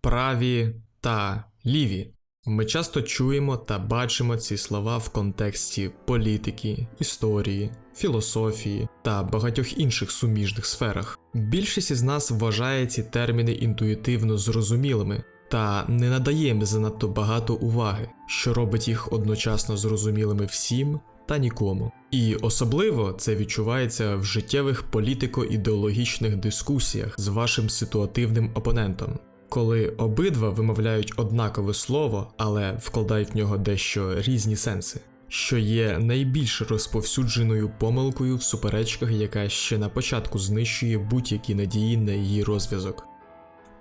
праві та ліві. Ми часто чуємо та бачимо ці слова в контексті політики, історії, філософії та багатьох інших суміжних сферах. Більшість із нас вважає ці терміни інтуїтивно зрозумілими та не надає їм занадто багато уваги, що робить їх одночасно зрозумілими всім та нікому. І особливо це відчувається в життєвих політико-ідеологічних дискусіях з вашим ситуативним опонентом, коли обидва вимовляють однакове слово, але вкладають в нього дещо різні сенси, що є найбільш розповсюдженою помилкою в суперечках, яка ще на початку знищує будь-які надії на її розв'язок.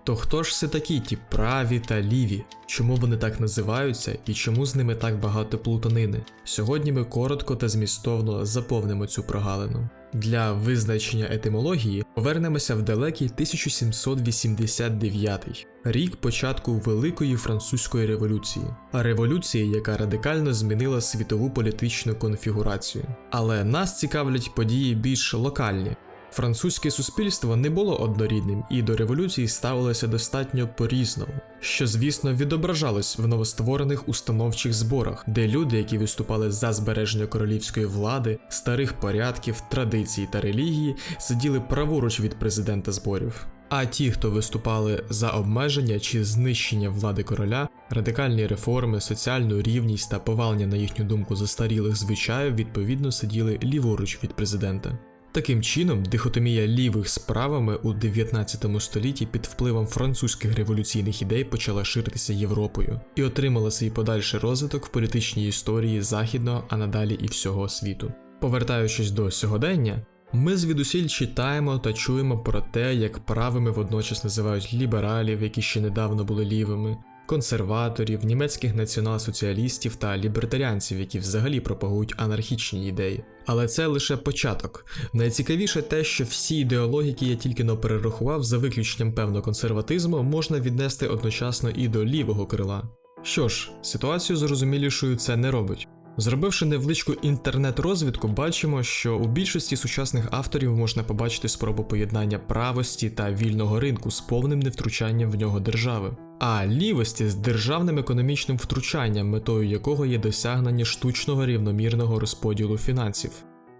То хто ж це такі ті праві та ліві? Чому вони так називаються і чому з ними так багато плутанини? Сьогодні ми коротко та змістовно заповнимо цю прогалину. Для визначення етимології повернемося в далекий 1789 рік початку Великої французької революції, революції, яка радикально змінила світову політичну конфігурацію. Але нас цікавлять події більш локальні, Французьке суспільство не було однорідним і до революції ставилося достатньо по-різному, що, звісно, відображалось в новостворених установчих зборах, де люди, які виступали за збереження королівської влади, старих порядків, традицій та релігії, сиділи праворуч від президента зборів. А ті, хто виступали за обмеження чи знищення влади короля, радикальні реформи, соціальну рівність та повалення на їхню думку застарілих звичаїв, відповідно сиділи ліворуч від президента. Таким чином, дихотомія лівих з правами у 19 столітті під впливом французьких революційних ідей почала ширитися Європою і отримала свій подальший розвиток в політичній історії західного, а надалі і всього світу. Повертаючись до сьогодення, ми звідусіль читаємо та чуємо про те, як правими водночас називають лібералів, які ще недавно були лівими, консерваторів, німецьких націонал-соціалістів та лібертаріанців, які взагалі пропагують анархічні ідеї. Але це лише початок. Найцікавіше те, що всі ідеології, які я тільки но перерахував, за виключенням певного консерватизму, можна віднести одночасно і до лівого крила. Що ж, ситуацію зрозумілішою це не робить. Зробивши невеличку інтернет-розвідку, бачимо, що у більшості сучасних авторів можна побачити спробу поєднання правості та вільного ринку з повним невтручанням в нього держави, а лівості з державним економічним втручанням, метою якого є досягнення штучного рівномірного розподілу фінансів.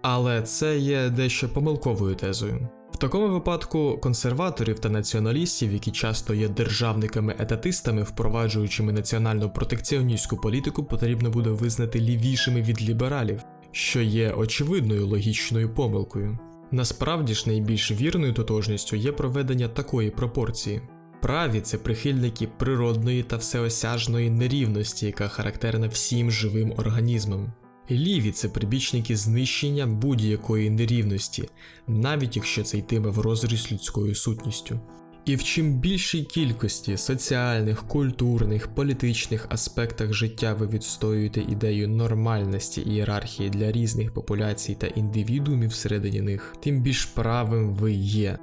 Але це є дещо помилковою тезою. В такому випадку консерваторів та націоналістів, які часто є державниками-етатистами, впроваджуючими національну протекціоністську політику, потрібно буде визнати лівішими від лібералів, що є очевидною логічною помилкою. Насправді ж найбільш вірною тотожністю є проведення такої пропорції. Праві це прихильники природної та всеосяжної нерівності, яка характерна всім живим організмам. Ліві це прибічники знищення будь-якої нерівності, навіть якщо це йтиме в розріз людською сутністю. І в чим більшій кількості соціальних, культурних, політичних аспектах життя ви відстоюєте ідею нормальності ієрархії для різних популяцій та індивідуумів всередині них, тим більш правим ви є.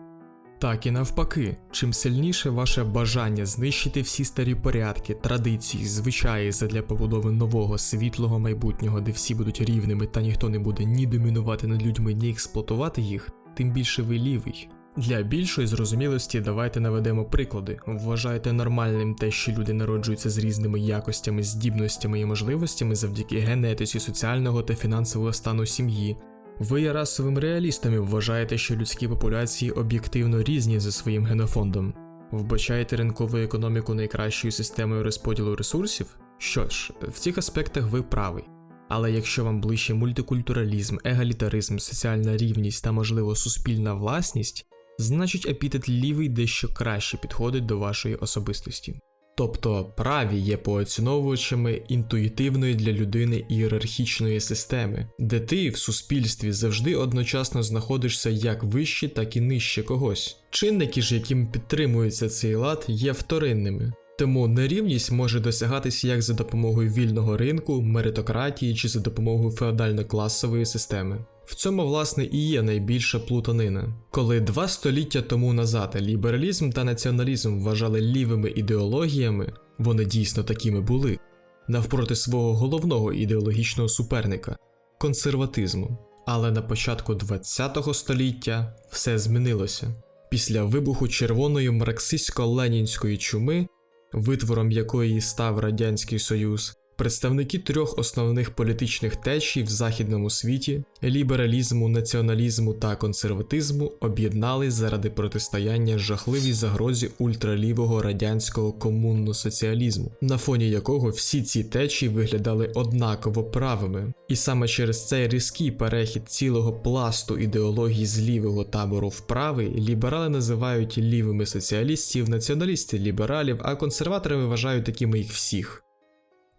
Так і навпаки, чим сильніше ваше бажання знищити всі старі порядки, традиції, звичаї задля побудови нового світлого майбутнього, де всі будуть рівними та ніхто не буде ні домінувати над людьми, ні експлуатувати їх, тим більше ви лівий. Для більшої зрозумілості давайте наведемо приклади. Вважаєте нормальним те, що люди народжуються з різними якостями, здібностями і можливостями завдяки генетиці соціального та фінансового стану сім'ї. Ви є расовим реалістом і вважаєте, що людські популяції об'єктивно різні за своїм генофондом. Вбачаєте ринкову економіку найкращою системою розподілу ресурсів? Що ж, в цих аспектах ви правий. Але якщо вам ближче мультикультуралізм, егалітаризм, соціальна рівність та, можливо, суспільна власність, значить епітет лівий дещо краще підходить до вашої особистості. Тобто праві є поціновувачами інтуїтивної для людини ієрархічної системи, де ти в суспільстві завжди одночасно знаходишся як вище, так і нижче когось. Чинники ж, яким підтримується цей лад, є вторинними. Тому нерівність може досягатися як за допомогою вільного ринку, меритократії чи за допомогою феодально-класової системи. В цьому, власне, і є найбільша плутанина. Коли два століття тому назад лібералізм та націоналізм вважали лівими ідеологіями, вони дійсно такими були, навпроти свого головного ідеологічного суперника консерватизму. Але на початку ХХ століття все змінилося. Після вибуху червоної марксистсько-ленінської чуми витвором якої став Радянський Союз, представники трьох основних політичних течій в західному світі лібералізму, націоналізму та консерватизму об'єднались заради протистояння жахливій загрозі ультралівого радянського комунно-соціалізму, на фоні якого всі ці течії виглядали однаково правими. І саме через цей різкий перехід цілого пласту ідеології з лівого табору в правий ліберали називають лівими соціалістів, націоналісти лібералів, а консерватори вважають такими їх всіх.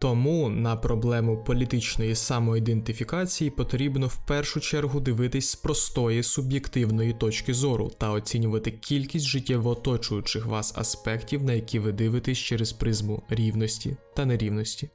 Тому на проблему політичної самоідентифікації потрібно в першу чергу дивитись з простої суб'єктивної точки зору та оцінювати кількість життєво оточуючих вас аспектів, на які ви дивитесь через призму рівності та нерівності.